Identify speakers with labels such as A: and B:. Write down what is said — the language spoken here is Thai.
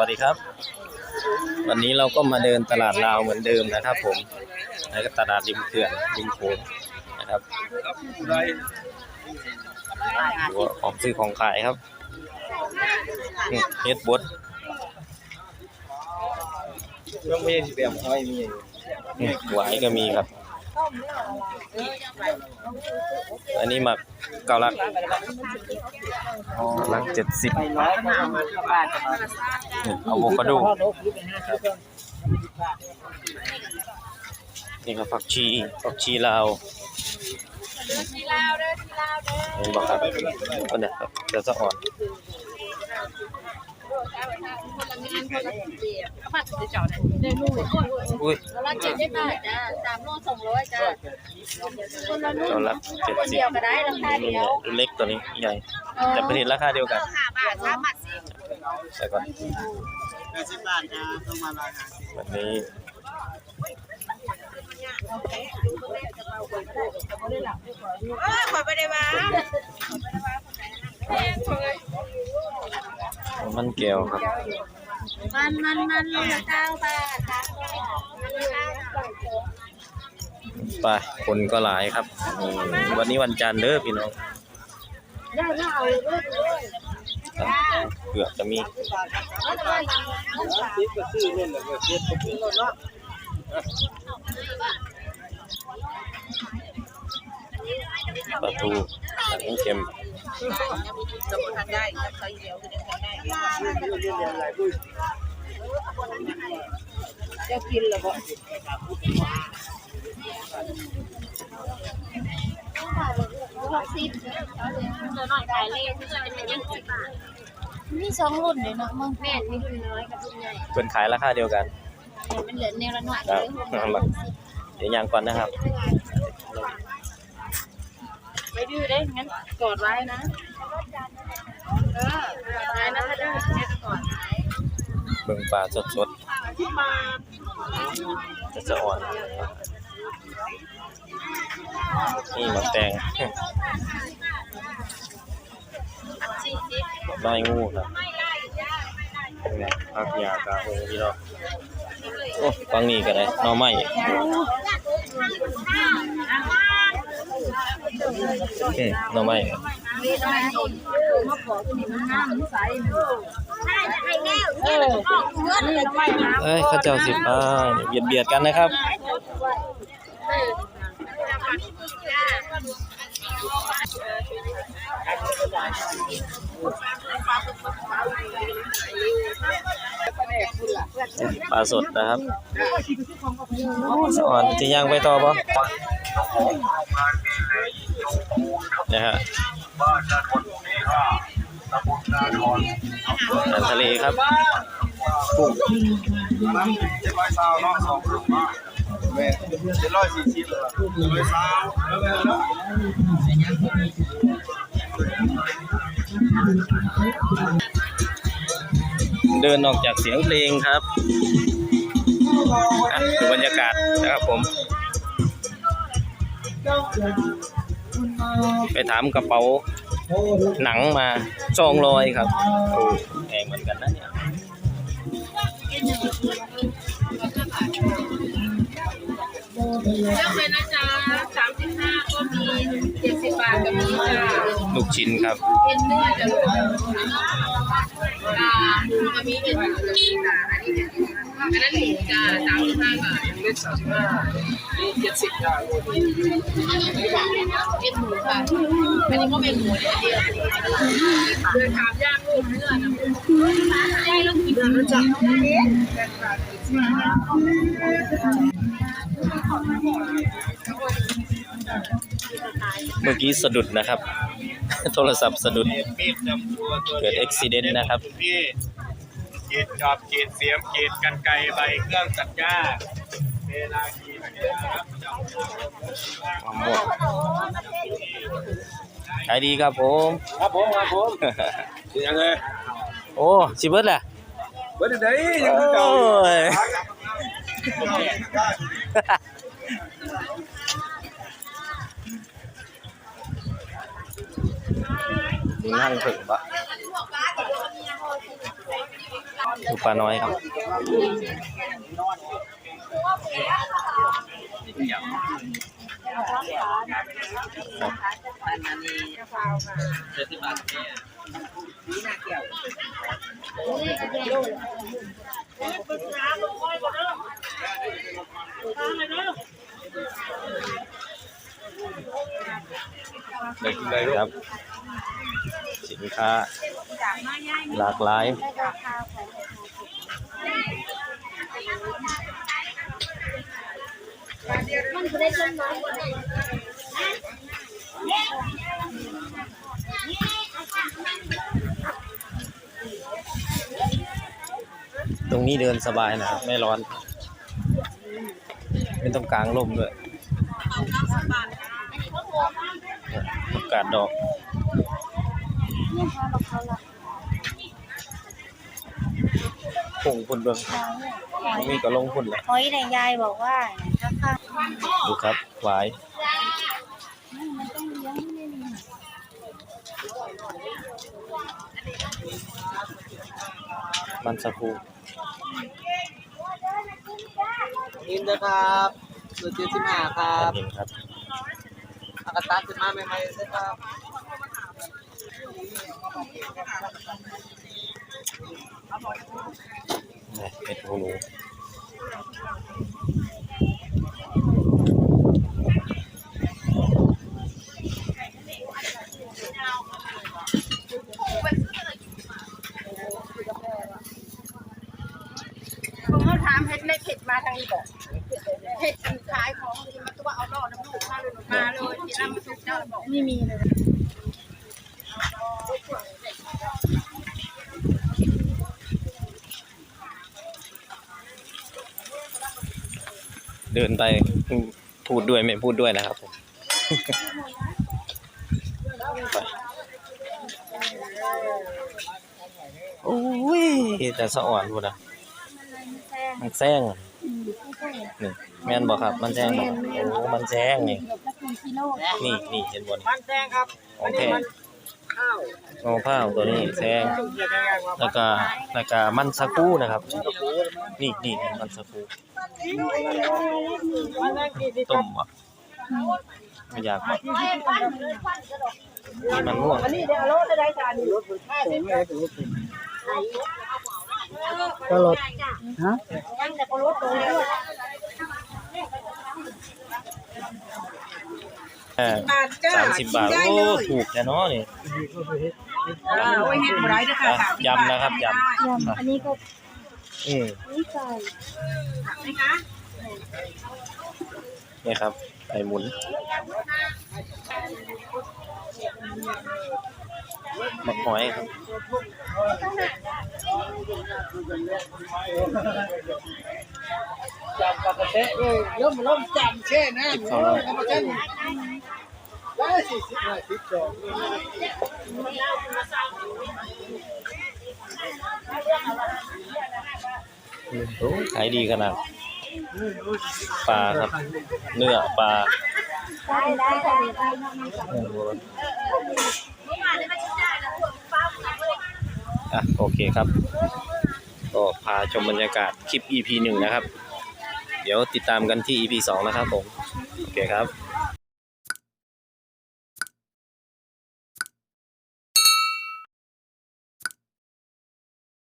A: วัสดีครับ วันนี้เราก็มาเดินตลาดลาวเหมือนเดิมนะครับ ผมแล้วก็ตลาดริมเขื่อนริมโขงนะครับดูว่าของซื้อของขายครับอืมเฮ็ดบด
B: ต้องไม่ใช่สีแบบห้อยมี
A: อืมหวายก็มีครับ อันนี้หมักเกาลักเกาลักเจ็ดสิบ
B: น้อยมามาบ้านจะมา
A: อะโวคาโดนี่ครับผักชีผักชีลาวเห็นบอกครับคนเนี่ยครับเดี๋ยวจะอ่อน อุ้ย
C: ละเจ็ดสิบบาทจ้าสามโลสองร้อยจ้าคนละลูก
A: เกาลักเจ็ดสิบ
C: เดียวก็ได้ราคา
A: นี่
C: เดียว
A: เล็กตัวนี้ใหญ่ แต่ผลิตราคาเดียวกัน
C: ห้าบาทสามบาทสิ
A: ใส่ก่อน
B: แปดสิบบาทนะต้องมาลายหา
A: แบบนี้
C: เออขอไปได้มา
A: มั มันแก้วครับ
C: มันมันมันโลละเก้าบาทจ้า
A: ไปคนก็หลายครับอืมวันนี้วันจันทร์เด้อพี่น้องครับเกือบจะมี
B: ซิปก็ซื้อเล่นเลยเสียบซื้อเนาะ
A: ปลาทูอันนี้เค็ม
C: จะหมดทันได้ใช้เดียวคือ ได้ได้
B: เล่นอะไรบุ้ย
C: จะกินหรอเปล่าหกสิบเจอหน่อยขายเลขที่จะเป็นยังสิบบาทมีสองรุ่นเลยเนาะมึงแม่มีรุ่นน้อยกับรุ่นใหญ่
A: เป็นขายราคาเดียวกัน
C: มันเหลือแนวละหน่อยเลย
A: เอามาเดี๋ยวย่างก่อนนะครับ
C: ไม่ดื้อได้งั้นกอดไว้นะ เออกอดไว้นะถ้าดื้อแค่จะกอด
A: เบิ่งปลาสดๆจะจะอ่อน นี่หมักแตง
C: สี่สิบ
A: น้งูครับนี่พักยากาโฮพี่น้องโอ้ฟังนี่ก็ได้น่อไม้ อืมหน่อไม้
C: มีทำไมโดนมาขอตัวนี้มันงใหม่
A: เอ้ยข้าเจ้าสิบอ่าเบียดเบียดกันนะครับปลาสดนะครับสอนจะย่างไปต่อปะ นะฮะอาหารทะเลครับกุ้ง
B: เจ็ดร้อยสาวเนาะสองลูกเนาะแม่เจ็ดร้อยสี่สิบเจ็ดร้อยสาวแล้วแม่เนาะ
A: เดินออกจากเสียงเพลงครับดูบรรยากาศนะครับผม ไปถามกระเป๋าหนังมาจองรอยครับโอ้แพงเหมือนกันนะเนี่ย
C: เลือกเลยนะจ๊ะสามสิบห้าก็มีเจ็ดสิบบาทก็มีจ้ะ
A: ลูกชิ้นครับ
C: เป็นเนื้อจะลูกอ่าก็มีเป็นหมูจะมีจ้ะอันนี้ อันนั้นหมูจ้ะสามสิบห้าบาท
B: เล็กสามสิบห้านี่เจ็ดสิบจ้ะ
C: เป็นหมูค่ะอันนี้ก็เป็นหมูเดียวเดียวเดินถามย่างลูกเนื้อนะย่างแล้วกินแล้วจ้ะ
A: เมื่อกี้สะดุดนะครับ โทรศัพท์สะดุด
B: มีดจำตัตัว
A: เกิด accident นะครับ
B: พี่เกตจอบเกตเสียมเกตกันไกรใบเครื่องตัดหญ้าเวลาขี่นะครับ
A: มะม่วงขายดีครับผม
B: ครับผมครับผมยังไง
A: โอ้สิเบิร์ดแหละ
B: เบิดได้ยั
A: โอ้
B: งคือเก่าย
A: มีนั่งถึงปะ ดูปลาน้อยครับครับ สินค้าหลากหลาย
C: มันได้ต้นไม้หมดเลย
A: ตรงนี้เดินสบายนะครับ ไม่ร้อน ไม่ต้องกลางร่มด้วยอากาศดอก
C: นี่ค่ะดอกเขาละ
A: พุ่งพุ่ นเบิ่งมีก็ลงพุ่นแหละ
C: หอยในยายบอกว่าถ้าข้าง
A: ดูครับหวาย
C: มันต้องเลี้ยงไม่ได้
A: มันสะพู
D: อินนะครับสุดเจ็ดสิบห้าครั
A: อั
D: บ
A: นนี้ครับ
D: อากาศตัดขึ้นมาใหม่ๆเลยครับ
A: นี่เห็ดหูหนู
E: ผมเขาถามเฮ็ดในเผ็ดมาทางนี้บอกเผ็ดขายของมันมาตัวเอาล่อน้ำลูกมาเลยมาเลยที่น้ำมันสุกเจ้าบอก
C: ไม่มีเลย
A: เดินไปพูดด้วยไม่พูดด้วยนะครับผมไปโอ้ยแต่สะอ่อนพูดนะ มันแซงนี่แม่นบอกครับ มันแซงบอกโอ้มันแซงนี่
C: เกือบละกี่กิโล
A: นี่นี่เห็นบน
D: มันแซงครับ
A: ของแท้
D: ข้าว
A: งอผ้าวตัวนี้แซง
D: จุ่มเกียร์แดงครับ
A: แล้วก็แล้วก็มันสักครู่นะครับ นี่นี่นี่มันสักครู่
D: มันแซงกี่สิบ
A: ต้มอะไม่อยากบอกนี่มันม่วง
E: อันนี้เดี๋ยวเอาโลจะได้จานนี้
D: ตลดฮะ
E: ยังแต่ก็ลดตัวเดียว
A: อ่า
E: บาทจ้า
A: สามสิบบาท
E: ได้
A: โอ้
E: เลย
A: ถูกแต่เนาะนี่
E: เอาไว้เฮ็ดบ่ได้เด้อค่ะ
A: อะยำนะครับย
C: ยำอันนี้ก็ำ
A: อืม
C: นี่ไก่
E: นะคะ
A: นี่ครับไก่หมุนมะหอยครับ
D: จับกับกระเตะด้วยล้มล้มจับเช่นะ
A: จิบเข้าแล้ว
D: กระเตะได้สี่สิบห้าสิบสอง
A: โอ้ขายดีขนาดปลาครับ เนื้อปลา
C: ได้ได้ได้ได้
A: อะโอเคครับ ก็พาชมบรรยากาศคลิป EP หนึ่งนะครับ เดี๋ยวติดตามกันที่ EP สองนะครับผม โอเคครับ